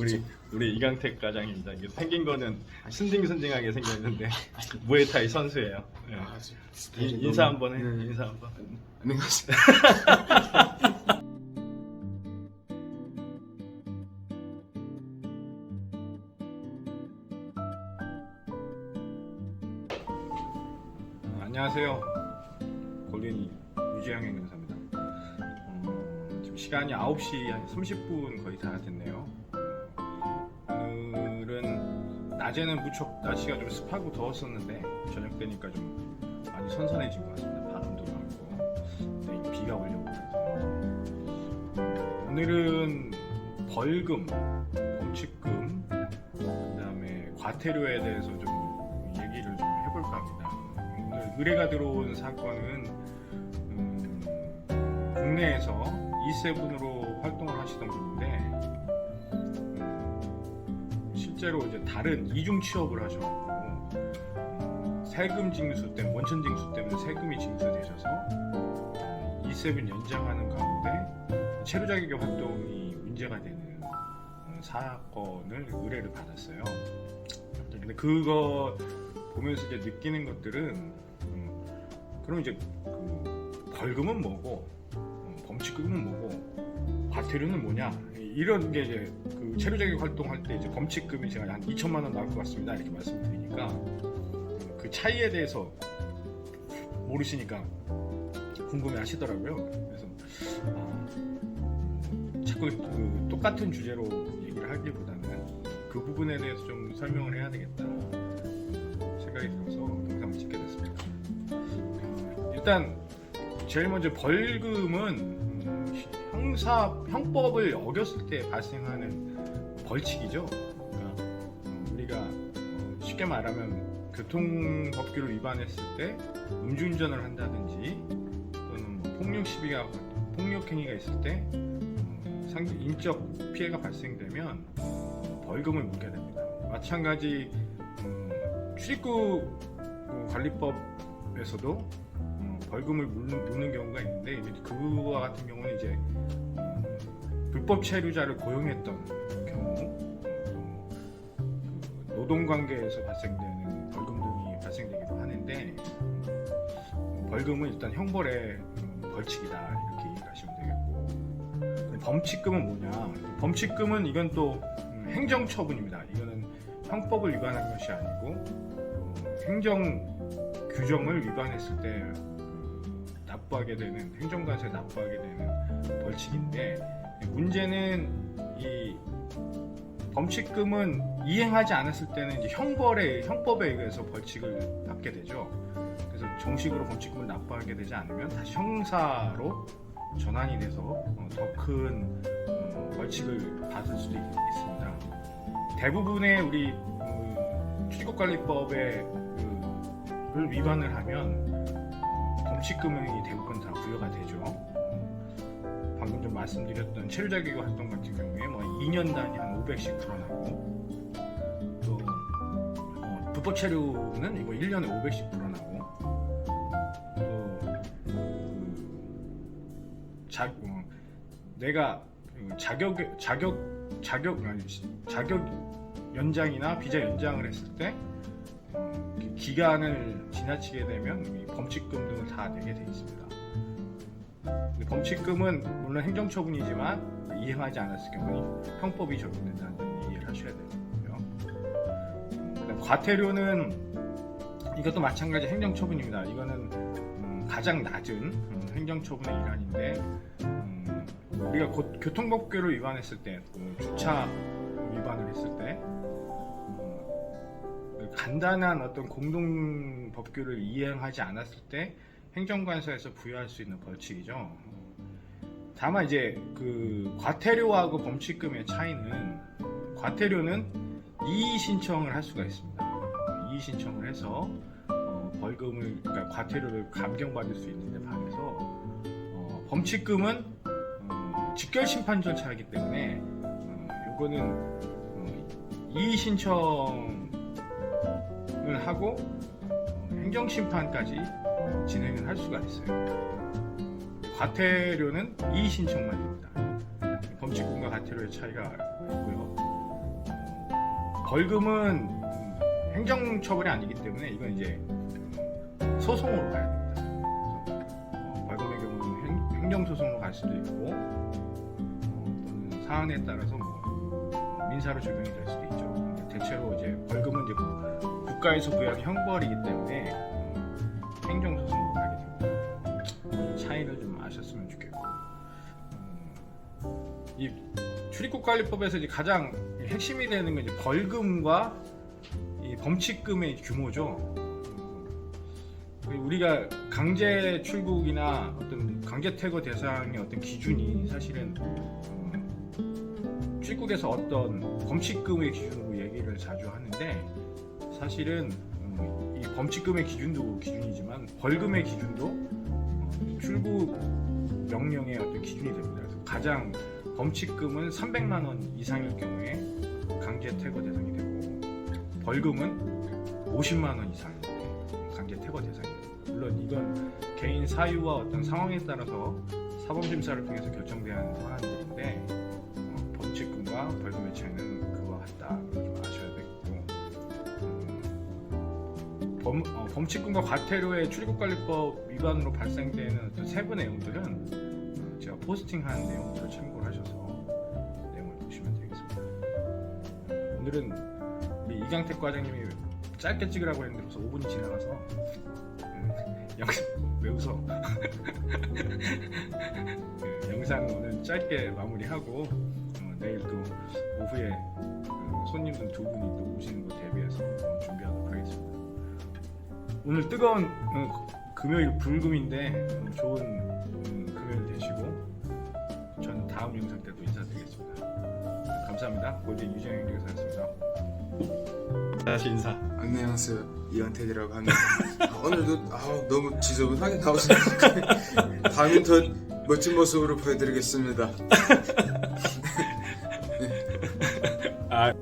우리 우리 이강택 과장입니다. 이게 생긴 거는 순딩순딩하게 생겼는데 무에타이 선수예요. 예. 아, 인- 인사 한번 해. 네. 인사 한번. 안녕하세요. 어, 안녕하세요. 골린이 유지영의 능사입니다. 음, 지금 시간이 9시 한 30분 거의 다 됐네요. 낮에는 무척 날씨가 좀 습하고 더웠었는데 저녁 되니까 좀 많이 선선해진 것 같습니다. 바람도 나고 네, 비가 올려오면서 오늘은 벌금, 범칙금, 그다음에 과태료에 대해서 좀 얘기를 좀 해볼까 합니다. 오늘 의뢰가 들어온 사건은 음, 국내에서 E7으로 활동을 하시던 분인데 음, 실제로 이제 다른 이중 취업을 하셔갖고 음, 세금 징수 때문에 원천 징수 때문에 세금이 징수되셔서 음, E7 연장하는 가운데 체류 자격의 활동이 문제가 되는 음, 사건을 의뢰를 받았어요. 근데 그거 보면서 이제 느끼는 것들은 음, 그럼 이제 그 벌금은 뭐고 음, 범칙금은 뭐고 과태료는 뭐냐 이런 게 이제 그 체류 자격 활동할 때 이제 범칙금이 제가 한 2천만 원 나올 것 같습니다 이렇게 말씀드리니까 음, 그 차이에 대해서 모르시니까 궁금해 하시더라고요. 그래서 아, 음, 자꾸 그 똑같은 주제로 얘기를 하기보다는 그 부분에 대해서 좀 설명을 해야 되겠다 생각이 들어서 영상을 찍게 됐습니다. 어, 일단 제일 먼저 벌금은 음, 형사 형법을 어겼을 때 발생하는 벌칙이죠. 그러니까 어, 우리가 어, 쉽게 말하면 교통법규를 위반했을 때 음주운전을 한다든지 또는 뭐 폭력 시비가 폭력 행위가 있을 때 어, 상대 인적 피해가 발생되면 어, 벌금을 물게 됩니다. 마찬가지 음, 출입구 어, 관리법에서도 음, 벌금을 물는, 물는 경우가 있는데 그와 같은 경우는 이제 음, 불법 체류자를 고용했던 경우 또그 노동관계에서 발생되는 벌금 등이 발생되기도 하는데 음, 벌금은 일단 형벌의 음, 벌칙이다 이렇게 이해하시면 되겠고. 범칙금은 뭐냐? 범칙금은 이건 또 음, 행정처분입니다. 이거는 형법을 위반한 것이 아니고 어, 행정 규정을 위반했을 때 음, 납부하게 되는 행정관세에 납부하게 되는 벌칙인데 문제는 이 범칙금은 이행하지 않았을 때는 이제 형벌에 형법에 의해서 벌칙을 받게 되죠. 그래서 정식으로 범칙금을 납부하게 되지 않으면 다시 형사로 전환이 돼서 어, 더큰 어, 벌칙을 받을 수도 있, 습니다 대부분의 우리 그 출입국관리법의 그, 를 위반을 하면 어, 범칙금이 대부분 다 부여가 되죠. 어, 방금 좀 말씀드렸던 체류자격 활동 같은 경우에 뭐 2년 단위 한 500씩 불어나고 또 어, 불법 체류는 뭐 1년에 500씩 불어나고 또 자, 어, 내가 그 자격 자격 자격 아니, 자격 연장이나 비자 연장을 했을 때 어, 기- 기간을 지나치게 되면 이 범칙금 등을 다 내게 돼 있습니다. 범칙금은 물론 행정처분이지만 이행하지 않았을 경우 형법이 적용된다는 점 이해를 하셔야 되고요. 과태료는 이것도 마찬가지 행정처분입니다. 이거는 음, 가장 낮은 음, 행정처분의 일환인데 음, 우리가 곧 교통법규를 위반했을 때, 그 주차 위반을 했을 때 간단한 어떤 공동 법규를 이행하지 않았을 때 행정관서에서 부여할 수 있는 벌칙이죠. 다만 이제 그 과태료하고 범칙금의 차이는 과태료는 이의 신청을 할 수가 있습니다. 이의 신청을 해서 어, 벌금을 그러니까 과태료를 감경받을 수 있는데 반해서 어, 범칙금은 어, 직결 심판 절차이기 때문에 어, 요거는 어, 이의 신청 을 하고 어, 행정 심판까지 진행을 할 수가 있어요. 과태료는 이의 신청만 됩니다. 범칙금과 과태료의 차이가 있고요. 벌금은 음, 행정처벌이 아니기 때문에 이건 이제 음, 소송으로 가야 됩니다. 벌금의 경우는 행, 행정소송으로 갈 수도 있고 어, 또는 사안에 따라서 뭐 민사로 적용이 될 수도 있죠. 대체로 이제 벌금은 이제 국- 국가에서 부여한 형벌이기 때문에 음, 행정소송으로 가게 됩니다. 차이를 좀 아셨으면 좋겠고 음, 이 출입국관리법에서 이제 가장 핵심이 되는 건 이제 벌금과 이 범칙금의 규모죠. 음, 우리가 강제 출국이나 어떤 강제 퇴거 대상의 어떤 기준이 사실은 음, 출국에서 어떤 범칙금의 기준으로 얘기를 자주 하는데 사실은 음, 이 범칙금의 기준도 기준이지만 벌금의 기준도 어, 출국 명령의 어떤 기준이 됩니다. 그래서 가장 범칙금은 300만 원 이상일 경우에 강제 퇴거 대상이 되고 벌금은 50만 원 이상일 때 강제 퇴거 대상이 됩니다. 물론 이건 개인 사유와 어떤 상황에 따라서 사법 심사를 통해서 결정돼야 하는 사안들인데 어, 범칙금과 벌금의 차이는 그와 같다. 범, 어, 범칙금과 과태료의 출입국관리법 위반으로 발생되는 어떤 세부 내용들은 어, 제가 포스팅한 내용들을 참고를 하셔서 내용을 보시면 되겠습니다. 오늘은 이강택 과장님이 짧게 찍으라고 했는데 벌써 5분이 지나가서 음, 영상 왜 웃어? 그 영상 오늘 짧게 마무리하고 어, 내일 또 오후에 그 손님들 두 분이 또 오시는 거 대비해서 어, 준비하도록 하겠습니다. 오늘 뜨거운 어, 금요일 불금인데 어, 좋은 음, 금요일 되시고 저는 다음 영상 때도 인사드리겠습니다. 감사합니다. 골든 유정영 교사였습니다. 다시 인사. 안녕하세요 이현택이라고 합니다 아, 오늘도 아우, 너무 지저분하게 나오시니까 다음엔 더 멋진 모습으로 보여드리겠습니다 아